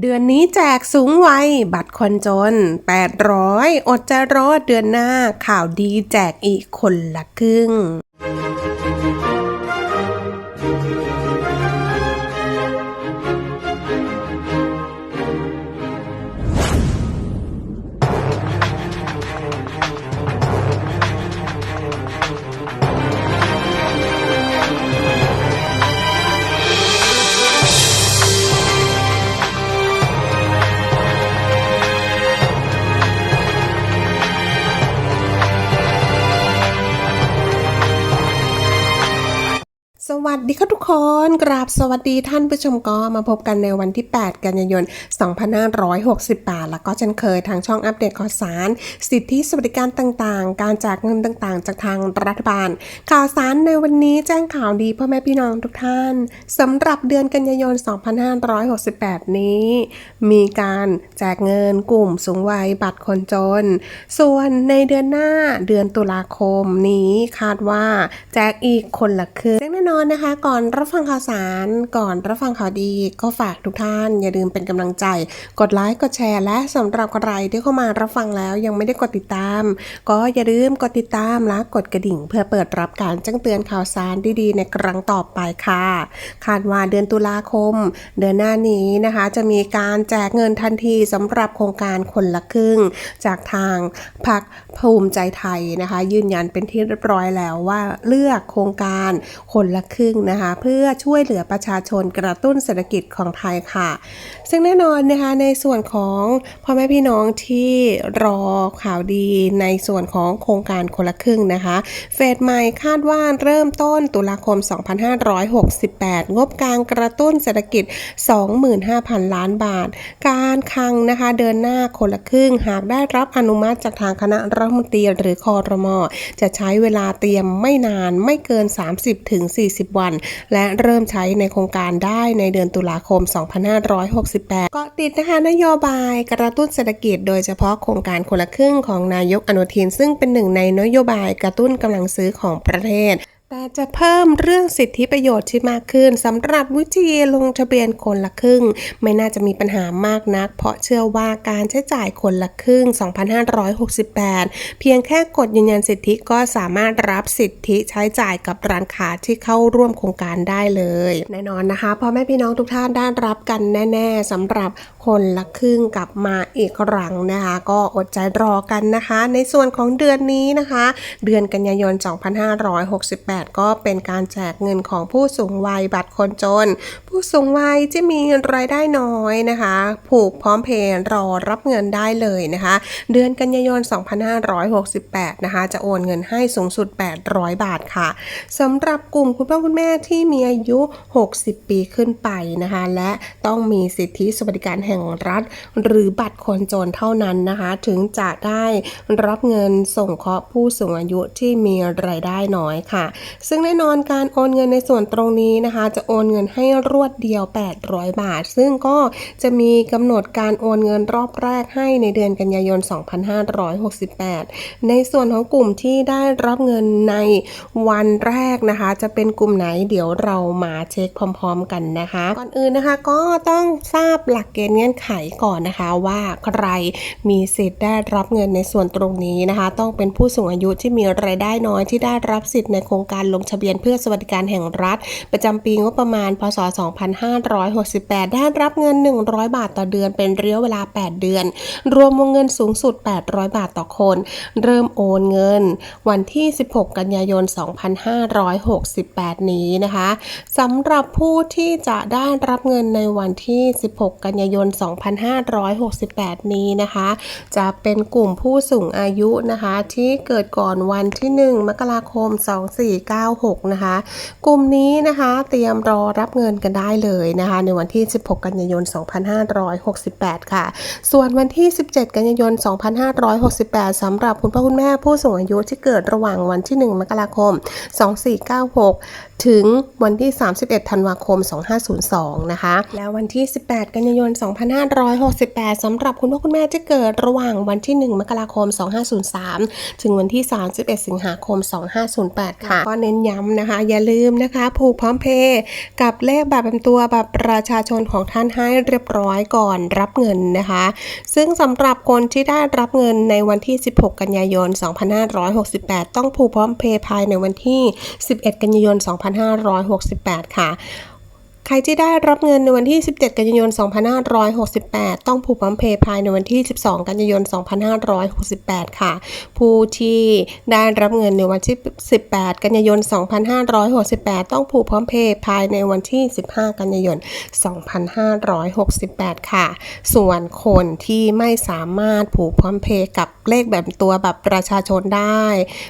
เดือนนี้แจกสูงวัย บัตรคนจน 800 อดจะรอดเดือนหน้าข่าวดีแจกอีกคนละครึ่ง ดีค่ะทุกคนกราบสวัสดีท่านผู้ชมก็มาพบกันในวันที่ 8 กันยายน 2568 แล้วก็เช่นเคยทางช่องอัปเดตข่าวสาร สิทธิสวัสดิการต่างๆ การแจกเงินต่างๆ จากทางรัฐบาล ข่าวสารในวันนี้แจ้งข่าวดีพ่อแม่พี่น้องทุกท่านสำหรับเดือนกันยายน 2568 นี้ มีการแจกเงินกลุ่มสูงวัยบัตรคนจน ส่วนในเดือนหน้าเดือนตุลาคมนี้คาดว่าแจกอีกคนละครึ่งแน่นอนนะคะก่อนรับฟังข่าวสาร ก่อนรับฟังข่าวดี ก็ฝากทุกท่าน อย่าลืมเป็นกำลังใจ กดไลค์กดแชร์ และสำหรับใครที่เข้ามารับฟังแล้วยังไม่ได้กดติดตาม ก็อย่าลืมกดติดตามและกดกระดิ่ง เพื่อเปิดรับการแจ้งเตือนข่าวสารดีๆ ในครั้งต่อไปค่ะ คาดว่าเดือนตุลาคม เดือนหน้านี้นะคะ จะมีการแจกเงินทันทีสำหรับโครงการคนละครึ่ง จากทางพรรคภูมิใจไทยนะคะ ยืนยันเป็นที่เรียบร้อยแล้วว่าเลือกโครงการคนละครึ่งนะคะ เพื่อช่วยเหลือประชาชนกระตุ้นเศรษฐกิจของไทยค่ะ ซึ่งแน่นอนนะคะในส่วนของพ่อแม่พี่น้องที่รอข่าวดีในส่วนของโครงการคนละครึ่งนะคะ เฟสใหม่คาดว่าเริ่มต้นตุลาคม 2568 งบกลางกระตุ้นเศรษฐกิจ 25,000 ล้านบาท การคังนะคะเดินหน้าคนละครึ่ง หากได้รับอนุมัติจากทางคณะรัฐมนตรีหรือคอรมอจะใช้เวลาเตรียมไม่นานไม่เกิน 30-40 วันและเริ่มใช้ในโครงการได้ในเดือนตุลาคม 2568 ก็ติดนะคะนโยบายกระตุ้นเศรษฐกิจโดยเฉพาะโครงการคนละครึ่งของนายกอนุทิน ซึ่งเป็นหนึ่งในนโยบายกระตุ้นกำลังซื้อของประเทศ แต่จะเพิ่มเรื่องสิทธิประโยชน์ที่มากขึ้นสำหรับวิธีลงทะเบียนคนละครึ่ง ไม่น่าจะมีปัญหามากนัก เพราะเชื่อว่าการใช้จ่ายคนละครึ่ง 2568 เพียงแค่กดยืนยันสิทธิก็สามารถรับสิทธิใช้จ่ายกับร้านค้าที่เข้าร่วมโครงการได้เลย แน่นอนนะคะพ่อแม่พี่น้องทุกท่านได้รับกันแน่ ๆสำหรับคนละครึ่งกลับมาอีกครั้งนะคะ ก็อดใจรอกันนะคะ ในส่วนของเดือนนี้นะคะ เดือนกันยายน 2568ก็เป็นการแจกเงินของผู้สูงวัยบัตรคนจน ผู้สูงวัยที่มีรายได้น้อยนะคะ ผูกพร้อมเพย์รอรับเงินได้เลยนะคะ เดือนกันยายน 2568 นะคะ จะโอนเงินให้สูงสุด 800 บาทค่ะสำหรับกลุ่มคุณพ่อคุณแม่ที่มีอายุ 60 ปีขึ้นไปนะคะ และต้องมีสิทธิสวัสดิการแห่งรัฐ หรือบัตรคนจนเท่านั้นนะคะ ถึงจะได้รับเงินส่งเคราะห์ผู้สูงอายุที่มีรายได้น้อยค่ะซึ่งแน่นอนการโอนเงินในส่วนตรงนี้นะคะ จะโอนเงินให้รวดเดียว 800 บาท ซึ่งก็จะมีกำหนดการโอนเงินรอบแรกให้ในเดือนกันยายน 2568 ในส่วนของกลุ่มที่ได้รับเงินในวันแรกนะคะ จะเป็นกลุ่มไหนเดี๋ยวเรามาเช็คพร้อม ๆ กันนะคะ ก่อนอื่นนะคะก็ต้องทราบหลักเกณฑ์เงื่อนไขก่อนนะคะว่าใครมีสิทธิ์ได้รับเงินในส่วนตรงนี้นะคะ ต้องเป็นผู้สูงอายุที่มีรายได้น้อยที่ได้รับสิทธิ์ในโครงการลงทะเบียนเพื่อสวัสดิการแห่งรัฐ ประจำปีงบประมาณ พศ 2568 ได้รับเงิน 100 บาทต่อเดือนเป็นระยะเวลา 8 เดือน รวมวงเงินสูงสุด 800 บาทต่อคน เริ่มโอนเงิน วันที่ 16 กันยายน 2568 นี้นะคะสำหรับผู้ที่จะได้รับเงินในวันที่ 16 กันยายน 2568 นี้นะคะ จะเป็นกลุ่มผู้สูงอายุนะคะ ที่เกิดก่อนวันที่ 1 มกราคม 24 2496 นะคะ กลุ่มนี้นะคะเตรียมรอรับเงินกันได้เลยนะคะ ในวันที่ 16 กันยายน 2568 ค่ะ ส่วนวันที่ 17 กันยายน 2568สำหรับคุณพ่อคุณแม่ผู้สูงอายุที่เกิดระหว่างวันที่ 1 มกราคม 2496 ถึงวันที่ 31 ธันวาคม 2502 นะคะ แล้ววันที่ 18 กันยายน 2568สำหรับคุณพ่อคุณแม่ที่เกิดระหว่างวันที่ 1 มกราคม 2503 ถึงวันที่ 31 สิงหาคม 2508 ค่ะก็เน้นย้ำนะคะ อย่าลืมนะคะ ผูกพร้อมเพย์กับเลขแบบเป็นตัวแบบประชาชนของท่านให้เรียบร้อยก่อนรับเงินนะคะ ซึ่งสำหรับคนที่ได้รับเงินในวันที่ 16 กันยายน 2568 ต้องผูกพร้อมเพย์ภายในวันที่ 11 กันยายน 2568 ค่ะ ใครที่ได้รับเงินในวันที่ 17 กันยายน 2568 ต้องผูกพร้อมเพย์ภายในวันที่ 12 กันยายน 2568 ค่ะ ผู้ที่ได้รับเงินในวันที่ 18 กันยายน 2568 ต้องผูกพร้อมเพย์ภายในวันที่ 15 กันยายน 2568 ค่ะ ส่วนคนที่ไม่สามารถผูกพร้อมเพย์กับเลขแบบตัวแบบประชาชนได้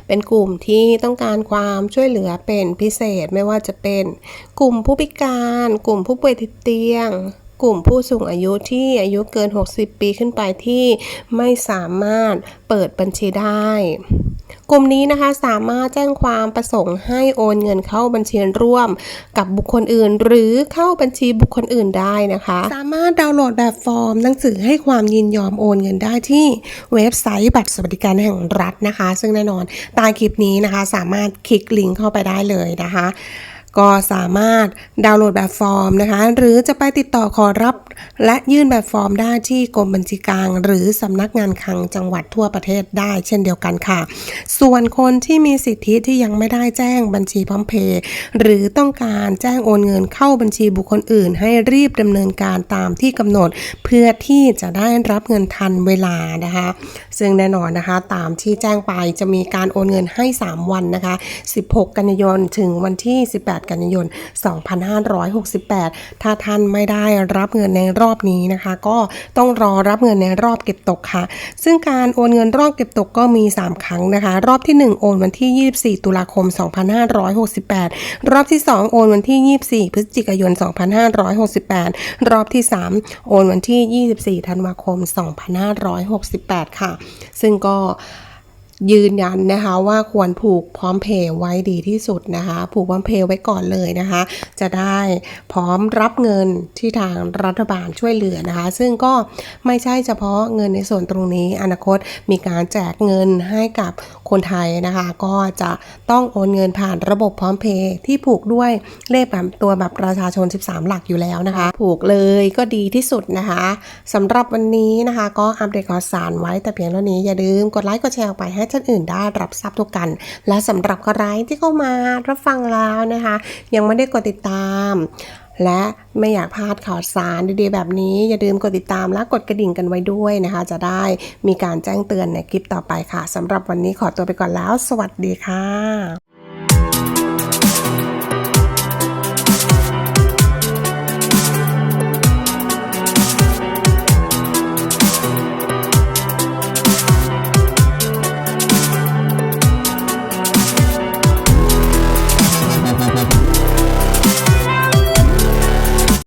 เป็นกลุ่มที่ต้องการความช่วยเหลือเป็นพิเศษไม่ว่าจะเป็นกลุ่มผู้พิการกลุ่มผู้ป่วยติดเตียง กลุ่มผู้สูงอายุที่อายุเกิน 60 ปีขึ้นไปที่ไม่สามารถเปิดบัญชีได้กลุ่มนี้นะคะสามารถแจ้งความประสงค์ให้โอนเงินเข้าบัญชีร่วมกับบุคคลอื่น หรือเข้าบัญชีบุคคลอื่นได้นะคะ สามารถดาวน์โหลดแบบฟอร์มหนังสือให้ความยินยอมโอนเงินได้ที่เว็บไซต์บัตรสวัสดิการแห่งรัฐนะคะ ซึ่งแน่นอนใต้คลิปนี้นะคะ สามารถคลิกลิงก์เข้าไปได้เลยนะคะ ก็สามารถดาวน์โหลดแบบฟอร์มนะคะ หรือจะไปติดต่อขอรับและยื่นแบบฟอร์มได้ที่กรมบัญชีกลาง หรือสำนักงานคลังจังหวัดทั่วประเทศได้เช่นเดียวกันค่ะ ส่วนคนที่มีสิทธิที่ยังไม่ได้แจ้งบัญชีพร้อมเพย์หรือต้องการแจ้งโอนเงินเข้าบัญชีบุคคลอื่น ให้รีบดำเนินการตามที่กำหนด เพื่อที่จะได้รับเงินทันเวลานะคะ ซึ่งแน่นอนนะคะ ตามที่แจ้งไปจะมีการโอนเงินให้ 3 วันนะคะ 16 กันยายนถึงวันที่ 18กันยายน 2568 ถ้าท่านไม่ได้รับเงินในรอบนี้นะคะ ก็ต้องรอรับเงินในรอบเก็บตกค่ะ ซึ่งการโอนเงินรอบเก็บตกก็มี 3 ครั้งนะคะ รอบที่ 1 โอนวันที่ 24 ตุลาคม 2568 รอบที่ 2 โอนวันที่ 24 พฤศจิกายน 2568 รอบที่ 3 โอนวันที่ 24 ธันวาคม 2568 ค่ะ ซึ่งก็ ยืนยันนะคะว่าควรผูกพร้อมเพย์ไว้ดีที่สุดนะคะ ผูกพร้อมเพย์ไว้ก่อนเลยนะคะ จะได้พร้อมรับเงินที่ทางรัฐบาลช่วยเหลือนะคะ ซึ่งก็ไม่ใช่เฉพาะเงินในส่วนตรงนี้ อนาคตมีการแจกเงินให้กับคนไทยนะคะ ก็จะต้องโอนเงินผ่านระบบพร้อมเพย์ที่ผูกด้วยเลขแบบตัวแบบประชาชน 13 หลักอยู่แล้วนะคะ ผูกเลยก็ดีที่สุดนะคะสำหรับวันนี้นะคะ ก็อัปเดตข่าวสารไว้แต่เพียงเท่านี้อย่าลืมกดไลค์กดแชร์ออกไปให้ท่านอื่นได้รับทราบทุกกัน และสำหรับใครที่เข้ามารับฟังแล้วนะคะ ยังไม่ได้กดติดตามและไม่อยากพลาดข่าวสารดีๆแบบนี้ อย่าลืมกดติดตามและกดกระดิ่งกันไว้ด้วยนะคะ จะได้มีการแจ้งเตือนในคลิปต่อไปค่ะสำหรับวันนี้ขอตัวไปก่อนแล้ว สวัสดีค่ะ